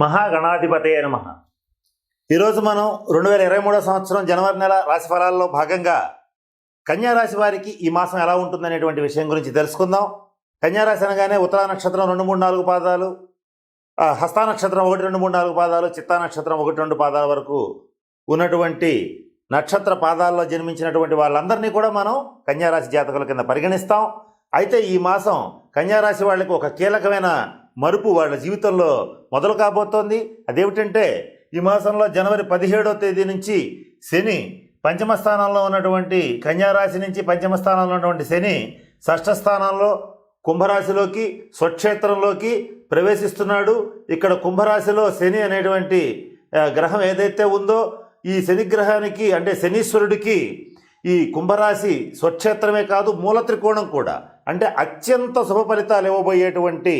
మహాగణాధిపతే నమ. ఈరోజు మనం రెండు వేల ఇరవై మూడో సంవత్సరం జనవరి నెల రాశి ఫలాల్లో భాగంగా కన్యారాశి వారికి ఈ మాసం ఎలా ఉంటుందనేటువంటి విషయం గురించి తెలుసుకుందాం. కన్యారాశి అనగానే ఉత్తరా నక్షత్రం రెండు మూడు నాలుగు పాదాలు హస్తా నక్షత్రం ఒకటి రెండు మూడు నాలుగు పాదాలు చిత్తా నక్షత్రం ఒకటి రెండు పాదాల వరకు ఉన్నటువంటి నక్షత్ర పాదాల్లో జన్మించినటువంటి వాళ్ళందరినీ కూడా మనం కన్యారాశి జాతకుల కింద పరిగణిస్తాం. అయితే ఈ మాసం కన్యారాశి వాళ్ళకి ఒక కీలకమైన మరుపు వాళ్ళ జీవితంలో మొదలు కాబోతోంది. అదేమిటంటే ఈ మాసంలో జనవరి పదిహేడో తేదీ నుంచి శని పంచమ స్థానంలో ఉన్నటువంటి కన్యారాశి నుంచి పంచమ స్థానంలో ఉన్నటువంటి శని షష్ఠ స్థానంలో కుంభరాశిలోకి స్వక్షేత్రంలోకి ప్రవేశిస్తున్నాడు. ఇక్కడ కుంభరాశిలో శని అనేటువంటి గ్రహం ఏదైతే ఉందో ఈ శని గ్రహానికి అంటే శనీశ్వరుడికి ఈ కుంభరాశి స్వక్షేత్రమే కాదు మూల త్రికోణం కూడా. అంటే అత్యంత శుభ ఫలితాలు ఇవ్వబోయేటువంటి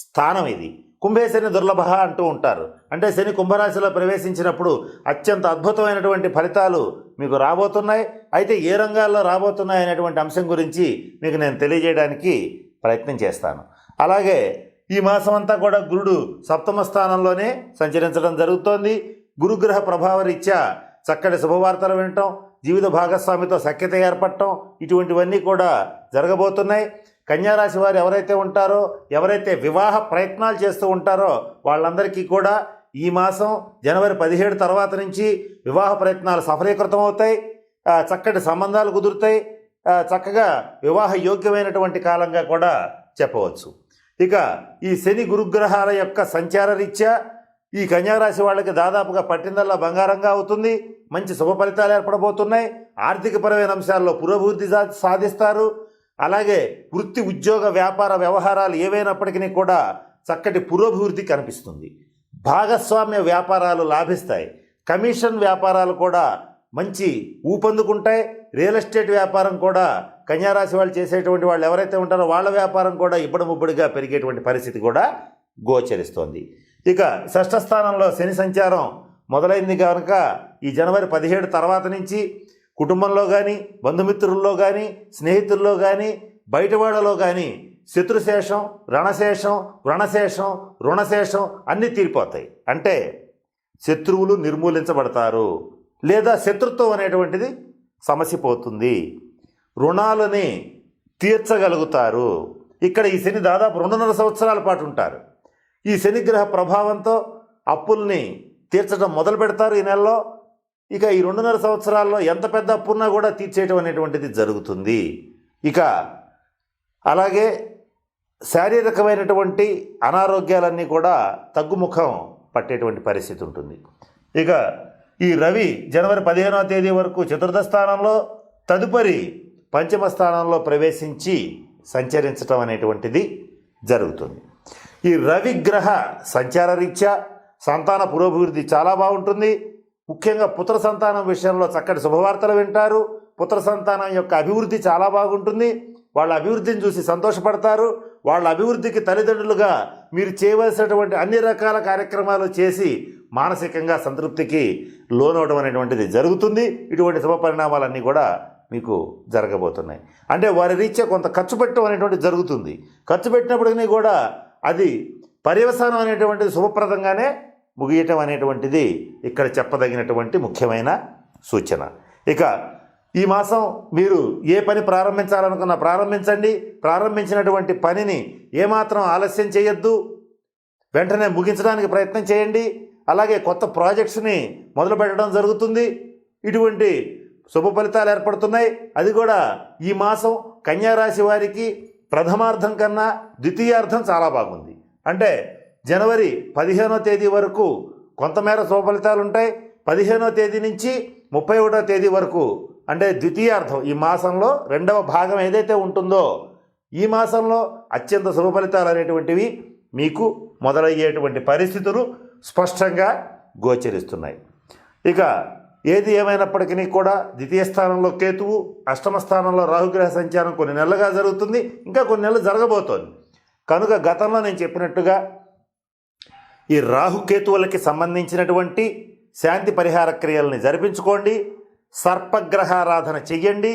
స్థానం ఇది. కుంభేశని దుర్లభ అంటూ ఉంటారు. అంటే శని కుంభరాశిలో ప్రవేశించినప్పుడు అత్యంత అద్భుతమైనటువంటి ఫలితాలు మీకు రాబోతున్నాయి. అయితే ఏ రంగాల్లో రాబోతున్నాయి అనేటువంటి అంశం గురించి మీకు నేను తెలియజేయడానికి ప్రయత్నం చేస్తాను. అలాగే ఈ మాసం అంతా కూడా గురుడు సప్తమ స్థానంలోనే సంచరించడం జరుగుతోంది. గురుగ్రహ ప్రభావ రీత్యా చక్కటి శుభవార్తలు వినటం జీవిత భాగస్వామితో సఖ్యత ఏర్పడటం ఇటువంటివన్నీ కూడా జరగబోతున్నాయి. కన్యారాశి వారు ఎవరైతే ఉంటారో ఎవరైతే వివాహ ప్రయత్నాలు చేస్తూ ఉంటారో వాళ్ళందరికీ కూడా ఈ మాసం జనవరి పదిహేడు తర్వాత నుంచి వివాహ ప్రయత్నాలు సఫలీకృతం అవుతాయి. చక్కటి సంబంధాలు కుదురుతాయి. చక్కగా వివాహ యోగ్యమైనటువంటి కాలంగా కూడా చెప్పవచ్చు. ఇక ఈ శని గురుగ్రహాల యొక్క సంచార రీత్యా ఈ కన్యారాశి వాళ్ళకి దాదాపుగా పట్టిందల్లా బంగారంగా అవుతుంది. మంచి శుభ ఫలితాలు ఏర్పడబోతున్నాయి. ఆర్థికపరమైన అంశాల్లో పురోభివృద్ధి సాధిస్తారు. అలాగే వృత్తి ఉద్యోగ వ్యాపార వ్యవహారాలు ఏవైనప్పటికీ కూడా చక్కటి పురోభివృద్ధి కనిపిస్తుంది. భాగస్వామ్య వ్యాపారాలు లాభిస్తాయి. కమిషన్ వ్యాపారాలు కూడా మంచి ఊపందుకుంటాయి. రియల్ ఎస్టేట్ వ్యాపారం కూడా కన్యారాశి వాళ్ళు చేసేటువంటి వాళ్ళు ఎవరైతే ఉంటారో వాళ్ళ వ్యాపారం కూడా ఇబ్బడి ముబ్బడిగా పెరిగేటువంటి పరిస్థితి కూడా గోచరిస్తోంది. ఇక షష్ఠ స్థానంలో శని సంచారం మొదలైంది కనుక ఈ జనవరి పదిహేడు తర్వాత నుంచి కుటుంబంలో కానీ బంధుమిత్రుల్లో కానీ స్నేహితుల్లో కానీ బయటవాడలో కానీ శత్రుశేషం రణశేషం రుణశేషం రుణశేషం అన్నీ తీరిపోతాయి. అంటే శత్రువులు నిర్మూలించబడతారు. లేదా శత్రుత్వం అనేటువంటిది సమస్య పోతుంది రుణాలని తీర్చగలుగుతారు. ఇక్కడ ఈ శని దాదాపు రెండున్నర సంవత్సరాల పాటు ఉంటారు. ఈ శనిగ్రహ ప్రభావంతో అప్పుల్ని తీర్చడం మొదలు పెడతారు ఈ నెలలో. ఇక ఈ రెండున్నర సంవత్సరాల్లో ఎంత పెద్ద అప్పున్నా కూడా తీర్చేయటం అనేటువంటిది జరుగుతుంది. ఇక అలాగే శారీరకమైనటువంటి అనారోగ్యాలన్నీ కూడా తగ్గుముఖం పట్టేటువంటి పరిస్థితి ఉంటుంది. ఇక ఈ రవి జనవరి పదిహేనవ తేదీ వరకు చతుర్థ స్థానంలో తదుపరి పంచమ స్థానంలో ప్రవేశించి సంచరించటం అనేటువంటిది జరుగుతుంది. ఈ రవిగ్రహ సంచార రీత్యా సంతాన పురోభివృద్ధి చాలా బాగుంటుంది. ముఖ్యంగా పుత్ర సంతానం విషయంలో చక్కటి శుభవార్తలు వింటారు. పుత్ర సంతానం యొక్క అభివృద్ధి చాలా బాగుంటుంది. వాళ్ళ అభివృద్ధిని చూసి సంతోషపడతారు. వాళ్ళ అభివృద్ధికి తల్లిదండ్రులుగా మీరు చేయవలసినటువంటి అన్ని రకాల కార్యక్రమాలు చేసి మానసికంగా సంతృప్తికి లోనవడం అనేటువంటిది జరుగుతుంది. ఇటువంటి శుభ పరిణామాలన్నీ కూడా మీకు జరగబోతున్నాయి. అంటే వారి రీత్యా కొంత ఖర్చు పెట్టడం అనేటువంటిది జరుగుతుంది. ఖర్చు పెట్టినప్పటికీ కూడా అది పర్యవసానం అనేటువంటిది శుభప్రదంగానే ముగియటం అనేటువంటిది ఇక్కడ చెప్పదగినటువంటి ముఖ్యమైన సూచన. ఇక ఈ మాసం మీరు ఏ పని ప్రారంభించాలనుకున్నా ప్రారంభించండి. ప్రారంభించినటువంటి పనిని ఏమాత్రం ఆలస్యం చేయొద్దు. వెంటనే ముగించడానికి ప్రయత్నం చేయండి. అలాగే కొత్త ప్రాజెక్ట్స్ని మొదలు పెట్టడం జరుగుతుంది. ఇటువంటి శుభ ఫలితాలు ఏర్పడుతున్నాయి. అది కూడా ఈ మాసం కన్యారాశి వారికి ప్రథమార్థం కన్నా ద్వితీయార్థం చాలా బాగుంది. అంటే జనవరి పదిహేనో తేదీ వరకు కొంతమేర శుభఫలితాలు ఉంటాయి పదిహేనో తేదీ నుంచి ముప్పై ఒకటో తేదీ వరకు అంటే ద్వితీయార్థం. ఈ మాసంలో రెండవ భాగం ఏదైతే ఉంటుందో ఈ మాసంలో అత్యంత శుభ ఫలితాలు అనేటువంటివి మీకు మొదలయ్యేటువంటి పరిస్థితులు స్పష్టంగా గోచరిస్తున్నాయి. ఇక ఏది ఏమైనప్పటికీ కూడా ద్వితీయ స్థానంలో కేతువు అష్టమ స్థానంలో రాహుగ్రహ సంచారం కొన్ని నెలలుగా జరుగుతుంది. ఇంకా కొన్ని నెలలు జరగబోతోంది. కనుక గతంలో నేను చెప్పినట్టుగా ఈ రాహుకేతువులకి సంబంధించినటువంటి శాంతి పరిహార క్రియల్ని జరిపించుకోండి. సర్పగ్రహారాధన చెయ్యండి.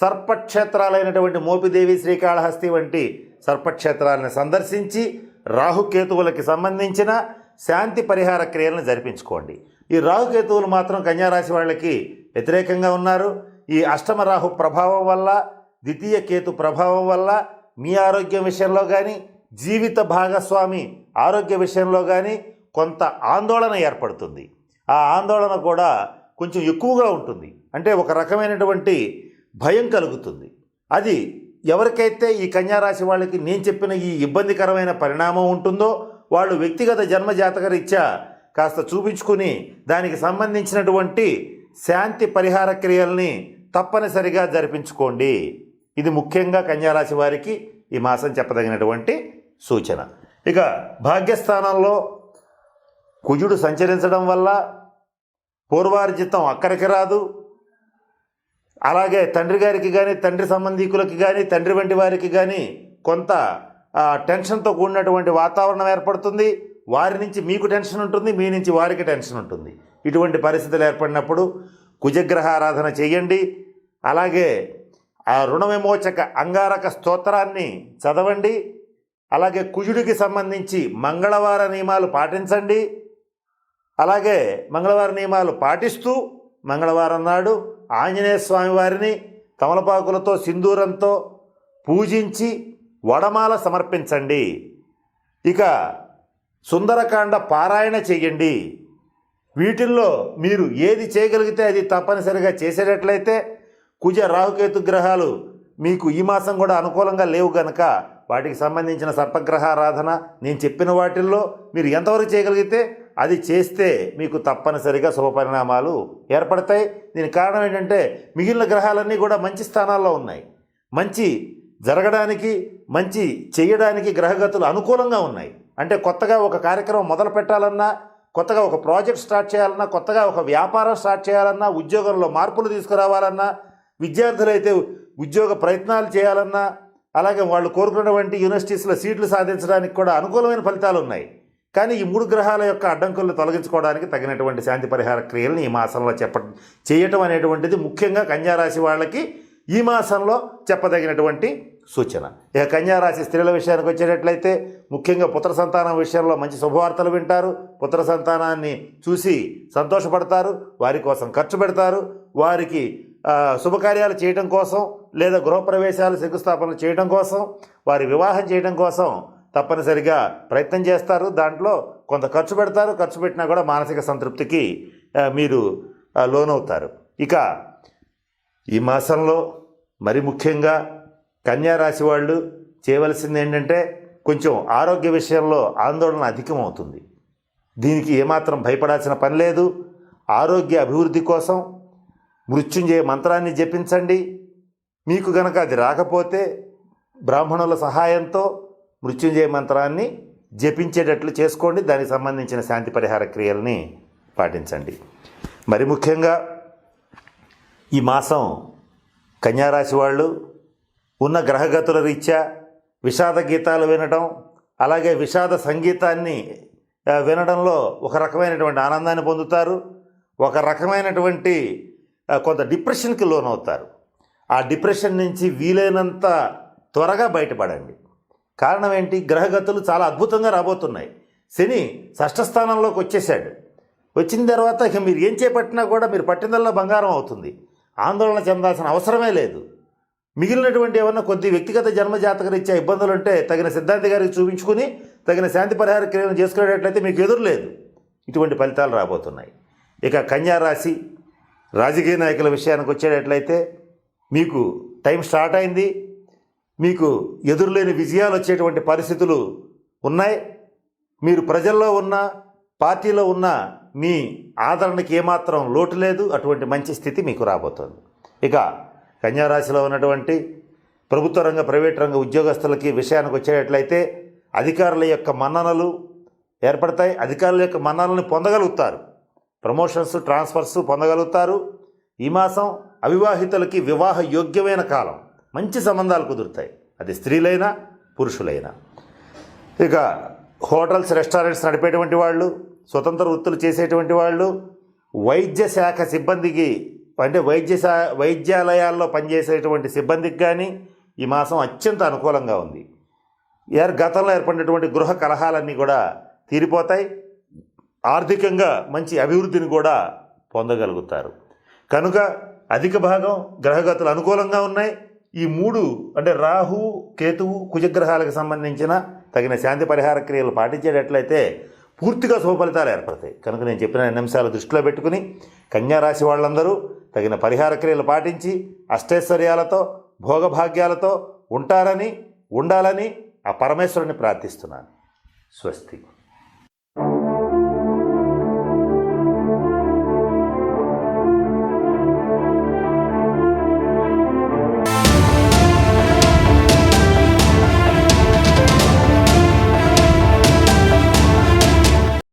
సర్పక్షేత్రాలైనటువంటి మోపిదేవి శ్రీకాళహస్తి వంటి సర్పక్షేత్రాలను సందర్శించి రాహుకేతువులకి సంబంధించిన శాంతి పరిహార క్రియలను జరిపించుకోండి. ఈ రాహుకేతువులు మాత్రం కన్యారాశి వాళ్ళకి వ్యతిరేకంగా ఉన్నారు. ఈ అష్టమ రాహు ప్రభావం వల్ల ద్వితీయ కేతు ప్రభావం వల్ల మీ ఆరోగ్యం విషయంలో కానీ జీవిత భాగస్వామి ఆరోగ్య విషయంలో కానీ కొంత ఆందోళన ఏర్పడుతుంది. ఆ ఆందోళన కూడా కొంచెం ఎక్కువగా ఉంటుంది. అంటే ఒక రకమైనటువంటి భయం కలుగుతుంది. అది ఎవరికైతే ఈ కన్యారాశి వాళ్ళకి నేను చెప్పిన ఈ ఇబ్బందికరమైన పరిణామం ఉంటుందో వాళ్ళు వ్యక్తిగత జన్మ జాతకరీత్యా కాస్త చూపించుకుని దానికి సంబంధించినటువంటి శాంతి పరిహార క్రియల్ని తప్పనిసరిగా జరిపించుకోండి. ఇది ముఖ్యంగా కన్యారాశి వారికి ఈ మాసం చెప్పదగినటువంటి సూచన. ఇక భాగ్యస్థానంలో కుజుడు సంచరించడం వల్ల పూర్వార్జితం అక్కడికి రాదు. అలాగే తండ్రి గారికి కానీ తండ్రి సంబంధీకులకి కానీ తండ్రి వంటి వారికి కానీ కొంత టెన్షన్తో కూడినటువంటి వాతావరణం ఏర్పడుతుంది. వారి నుంచి మీకు టెన్షన్ ఉంటుంది మీ నుంచి వారికి టెన్షన్ ఉంటుంది. ఇటువంటి పరిస్థితులు ఏర్పడినప్పుడు కుజగ్రహ ఆరాధన చేయండి. అలాగే ఆ రుణ విమోచక అంగారక స్తోత్రాన్ని చదవండి. అలాగే కుజుడికి సంబంధించి మంగళవార నియమాలు పాటించండి. అలాగే మంగళవార నియమాలు పాటిస్తూ మంగళవారం నాడు ఆంజనేయ స్వామి వారిని తమలపాకులతో సింధూరంతో పూజించి వడమాల సమర్పించండి. ఇక సుందరకాండ పారాయణ చేయండి. వీటిల్లో మీరు ఏది చేయగలిగితే అది తప్పనిసరిగా చేసేటట్లయితే కుజ రాహుకేతు గ్రహాలు మీకు ఈ మాసం కూడా అనుకూలంగా లేవు గనక వాటికి సంబంధించిన సర్పగ్రహారాధన నేను చెప్పిన వాటిల్లో మీరు ఎంతవరకు చేయగలిగితే అది చేస్తే మీకు తప్పనిసరిగా శుభ పరిణామాలు ఏర్పడతాయి. దీనికి కారణం ఏంటంటే మిగిలిన గ్రహాలన్నీ కూడా మంచి స్థానాల్లో ఉన్నాయి. మంచి జరగడానికి మంచి చేయడానికి గ్రహగతులు అనుకూలంగా ఉన్నాయి. అంటే కొత్తగా ఒక కార్యక్రమం మొదలు పెట్టాలన్నా కొత్తగా ఒక ప్రాజెక్ట్ స్టార్ట్ చేయాలన్నా కొత్తగా ఒక వ్యాపారం స్టార్ట్ చేయాలన్నా ఉద్యోగంలో మార్పులు తీసుకురావాలన్నా విద్యార్థులైతే ఉద్యోగ ప్రయత్నాలు చేయాలన్నా అలాగే వాళ్ళు కోరుకున్నటువంటి యూనివర్సిటీస్లో సీట్లు సాధించడానికి కూడా అనుకూలమైన ఫలితాలు ఉన్నాయి. కానీ ఈ మూడు గ్రహాల యొక్క అడ్డంకులను తొలగించుకోవడానికి తగినటువంటి శాంతి పరిహార క్రియలను ఈ మాసంలో చెప్ప చేయటం అనేటువంటిది ముఖ్యంగా కన్యారాశి వాళ్ళకి ఈ మాసంలో చెప్పదగినటువంటి సూచన. ఇక కన్యారాశి స్త్రీల విషయానికి వచ్చేటట్లయితే ముఖ్యంగా పుత్ర సంతానం విషయంలో మంచి శుభవార్తలు వింటారు. పుత్ర సంతానాన్ని చూసి సంతోషపడతారు. వారి కోసం ఖర్చు పెడతారు. వారికి శుభకార్యాలు చేయడం కోసం లేదా గృహప్రవేశాలు శంకుస్థాపనలు చేయడం కోసం వారి వివాహం చేయడం కోసం తప్పనిసరిగా ప్రయత్నం చేస్తారు. దాంట్లో కొంత ఖర్చు పెడతారు. ఖర్చు పెట్టినా కూడా మానసిక సంతృప్తికి మీరు లోనవుతారు. ఇక ఈ మాసంలో మరి ముఖ్యంగా కన్యా రాశి వాళ్ళు చేయవలసింది ఏంటంటే కొంచెం ఆరోగ్య విషయంలో ఆందోళన అధికమవుతుంది. దీనికి ఏమాత్రం భయపడాల్సిన పని లేదు. ఆరోగ్య అభివృద్ధి కోసం మృత్యుంజయ మంత్రాన్ని జపించండి. మీకు గనక అది రాకపోతే బ్రాహ్మణుల సహాయంతో మృత్యుంజయ మంత్రాన్ని జపించేటట్లు చేసుకోండి. దానికి సంబంధించిన శాంతి పరిహార క్రియల్ని పాటించండి. మరి ముఖ్యంగా ఈ మాసం కన్యారాశి వాళ్ళు ఉన్న గ్రహగతుల రీత్యా విషాద గీతాలు వినడం అలాగే విషాద సంగీతాన్ని వినడంలో ఒక రకమైనటువంటి ఆనందాన్ని పొందుతారు. ఒక రకమైనటువంటి కొంత డిప్రెషన్కి లోనవుతారు. ఆ డిప్రెషన్ నుంచి వీలైనంత త్వరగా బయటపడండి. కారణం ఏంటి? గ్రహగతులు చాలా అద్భుతంగా రాబోతున్నాయి. శని షష్ఠస్థానంలోకి వచ్చేసాడు వచ్చిన తర్వాత ఇక మీరు ఏం చేపట్టినా కూడా మీరు పట్టిందల్లా బంగారం అవుతుంది. ఆందోళన చెందాల్సిన అవసరమే లేదు. మిగిలినటువంటి ఏమన్నా కొద్ది వ్యక్తిగత జన్మజాతకరీత్యా ఇబ్బందులు ఉంటే తగిన సిద్ధాంతి గారికి చూపించుకుని తగిన శాంతి పరిహార క్రియలు చేసుకునేటట్లయితే మీకు ఎదురులేదు ఇటువంటి ఫలితాలు రాబోతున్నాయి. ఇక కన్యా రాశి రాజకీయ నాయకుల విషయానికి వచ్చేటట్లయితే మీకు టైం స్టార్ట్ అయింది. మీకు ఎదురులేని విజయాలు వచ్చేటువంటి పరిస్థితులు ఉన్నాయి. మీరు ప్రజల్లో ఉన్న పార్టీలో ఉన్న మీ ఆదరణకి ఏమాత్రం లోటు లేదు. అటువంటి మంచి స్థితి మీకు రాబోతోంది. ఇక కన్యారాశిలో ఉన్నటువంటి ప్రభుత్వ రంగ ప్రైవేట్ రంగ ఉద్యోగస్తులకి విషయానికి వచ్చేటట్లయితే అధికారుల యొక్క మన్ననలు ఏర్పడతాయి. అధికారుల యొక్క మన్ననల్ని పొందగలుగుతారు. ప్రమోషన్స్ ట్రాన్స్ఫర్స్ పొందగలుగుతారు. ఈ మాసం అవివాహితులకి వివాహ యోగ్యమైన కాలం. మంచి సంబంధాలు కుదురుతాయి. అది స్త్రీలైనా పురుషులైనా. ఇక హోటల్స్ రెస్టారెంట్స్ నడిపేటువంటి వాళ్ళు స్వతంత్ర వృత్తులు చేసేటువంటి వాళ్ళు వైద్య శాఖ సిబ్బందికి అంటే వైద్య శా వైద్యాలయాల్లో పనిచేసేటువంటి సిబ్బందికి కానీ ఈ మాసం అత్యంత అనుకూలంగా ఉంది. ఏర్ గతంలో ఏర్పడినటువంటి గృహ కలహాలన్నీ కూడా తీరిపోతాయి. ఆర్థికంగా మంచి అభివృద్ధిని కూడా పొందగలుగుతారు. కనుక అధిక భాగం గ్రహగతులు అనుకూలంగా ఉన్నాయి. ఈ మూడు అంటే రాహు కేతువు కుజగ్రహాలకు సంబంధించిన తగిన శాంతి పరిహార క్రియలు పాటించేటట్లయితే పూర్తిగా శుభఫలితాలు ఏర్పడతాయి. కనుక నేను చెప్పిన అన్ని అంశాలు దృష్టిలో పెట్టుకుని కన్యా రాశి వాళ్ళందరూ తగిన పరిహార క్రియలు పాటించి అష్టైశ్వర్యాలతో భోగభాగ్యాలతో ఉంటారని ఉండాలని ఆ పరమేశ్వరుని ప్రార్థిస్తున్నాను. స్వస్తి.